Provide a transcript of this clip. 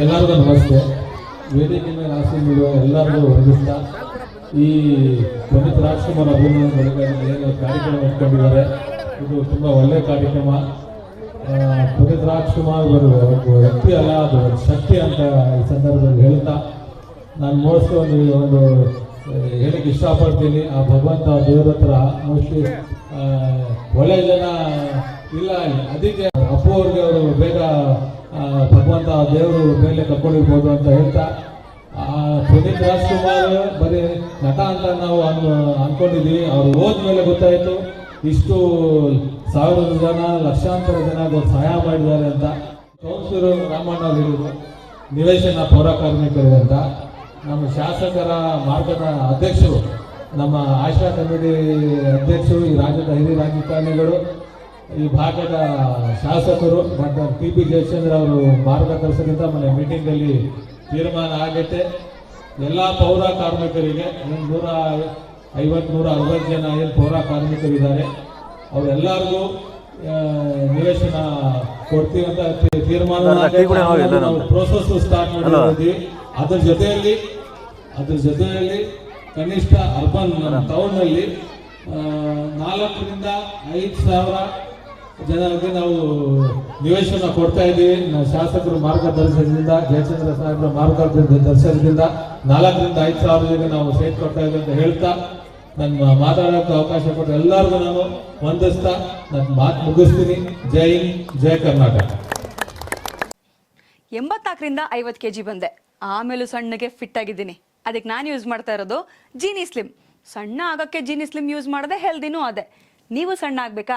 ಎಲ್ಲರಿಗೂ ನಮಸ್ತೆ. ವೇದಿಕೆ ಮೇಲೆ ಆಸೀನಿರುವ ಎಲ್ಲರಿಗೂ ವಂದಿಸ್ತಾ ಈ ಪಂಡಿತ ರಾಜ್ಕುಮಾರ್ ಬೆಳಗಾವಿ ಏನು ಕಾರ್ಯಕ್ರಮ ಇಟ್ಕೊಂಡಿದ್ದಾರೆ ಇದು ತುಂಬ ಒಳ್ಳೆಯ ಕಾರ್ಯಕ್ರಮ. ಪಂಡಿತ್ ರಾಜ್ಕುಮಾರ್ ಅವರು ವ್ಯಕ್ತಿ ಅಲ್ಲ, ಅದು ಶಕ್ತಿ ಅಂತ ಈ ಸಂದರ್ಭದಲ್ಲಿ ಹೇಳ್ತಾ, ನಾನು ಮೋಸ್ಟ್ಲಿ ಒಂದು ಒಂದು ಹೇಳಕ್ಕೆ ಇಷ್ಟಪಡ್ತೀನಿ. ಆ ಭಗವಂತ ದೇವರ ಹತ್ರ ಮೋಸ್ಟ್ಲಿ ಒಳ್ಳೆಯ ಜನ ಇಲ್ಲ, ಅದಕ್ಕೆ ಅಪ್ಪು ಅವ್ರಿಗೆ ಅವರು ಬೇಗ ಭಗವಂತ ದೇವರು ಮೇಲೆ ಕರ್ಕೊಂಡಿರ್ಬೋದು ಅಂತ ಹೇಳ್ತಾ ಆ, ಪುನೀತ್ ರಾಜ್ಕುಮಾರ್ ಬರೀ ನಟ ಅಂತ ನಾವು ಅನ್ ಅನ್ಕೊಂಡಿದ್ವಿ. ಅವ್ರು ಹೋದ್ಮೇಲೆ ಗೊತ್ತಾಯಿತು ಇಷ್ಟು ಸಾವಿರದ ಜನ ಲಕ್ಷಾಂತರ ಜನ ಸಹಾಯ ಮಾಡಿದ್ದಾರೆ ಅಂತ. ಕೌನ್ಸಿಲರ್ ರಾಮಣ್ಣ ಅವರು ನಿವೇಶನ ಪೌರ ಕಾರ್ಮಿಕರಿಗೆ ಅಂತ. ನಮ್ಮ ಶಾಸಕರ ಮಾರ್ಗದ ಅಧ್ಯಕ್ಷರು ನಮ್ಮ ಆಶಾ ಕಮಿಟಿ ಅಧ್ಯಕ್ಷರು ಈ ರಾಜ್ಯದ ಹಿರಿಯ ರಾಜಕಾರಣಿಗಳು ಈ ಭಾಗದ ಶಾಸಕರು ಡಾಕ್ಟರ್ ಪಿ ಪಿ ಜಯಚಂದ್ರ ಅವರು ಮಾರ್ಗದರ್ಶನದಿಂದ ಮನೆ ಮೀಟಿಂಗಲ್ಲಿ ತೀರ್ಮಾನ ಆಗೈತೆ. ಎಲ್ಲ ಪೌರ ಕಾರ್ಮಿಕರಿಗೆ ನೂರ ಐವತ್ತು ನೂರ ಅರವತ್ತು ಜನ ಏನು ಪೌರ ಕಾರ್ಮಿಕರಿದ್ದಾರೆ ಅವರೆಲ್ಲರಿಗೂ ನಿವೇಶನ ಕೊಡ್ತೀವಿ ಅಂತ ತೀರ್ಮಾನ ನಾವು ಪ್ರೋಸೆಸ್ ಸ್ಟಾರ್ಟ್ ಮಾಡಿದ್ದೀವಿ ಅದ್ರ ಜೊತೆಯಲ್ಲಿ ಅದ್ರ ಜೊತೆಯಲ್ಲಿ ಕನಿಷ್ಠ ಅರ್ಬನ್ ಟೌನ್ನಲ್ಲಿ ಆ, ನಾಲ್ಕರಿಂದ ಐದು ಸಾವಿರ ಜನರಿಗೆ ನಾವು ನಿವೇಶನ ಕೊಡ್ತಾ ಇದ್ದೀವಿ. ಶಾಸಕರ ಮಾರ್ಗದರ್ಶನದಿಂದ, ಜಯಚಂದ್ರ ಸಾಹೇಬರ ಮಾರ್ಗದರ್ಶನದಿಂದ ನಾಲ್ಕರಿಂದ ಐದು ಸಾವಿರ ಜನ ನಾವು ಸೇಟ್ ಕೊಡ್ತಾ ಇದ್ದೀವಿ ಅಂತ ಹೇಳ್ತಾ ನನ್ನ ಮಾತಾಡೋಕ್ಕೆ ಅವಕಾಶ ಕೊಟ್ಟು ಎಲ್ಲರಿಗೂ ನಾನು ವಂದಿಸ್ತಾ ನನ್ನ ಮಾತು ಮುಗಿಸ್ತೀನಿ. ಜೈ ಹಿಂದ್, ಜೈ ಕರ್ನಾಟಕ. ಎಂಬತ್ನಾಲ್ಕರಿಂದ ಐವತ್ತು ಕೆ ಜಿ ಬಂದೆ. ಆಮೇಲೂ ಸಣ್ಣಗೆ ಫಿಟ್ ಆಗಿದ್ದೀನಿ. ಅದಕ್ಕೆ ನಾನು ಯೂಸ್ ಮಾಡ್ತಾ ಇರೋದು ಜೀನಿ ಸ್ಲಿಮ್ ಸಣ್ಣ ಆಗೋಕ್ಕೆ ಜೀನಿ ಸ್ಲಿಮ್ ಯೂಸ್ ಮಾಡಿದೆ ಹೆಲ್ದಿನೂ ಅದೇ. ನೀವು ಸಣ್ಣ ಆಗಬೇಕಾ?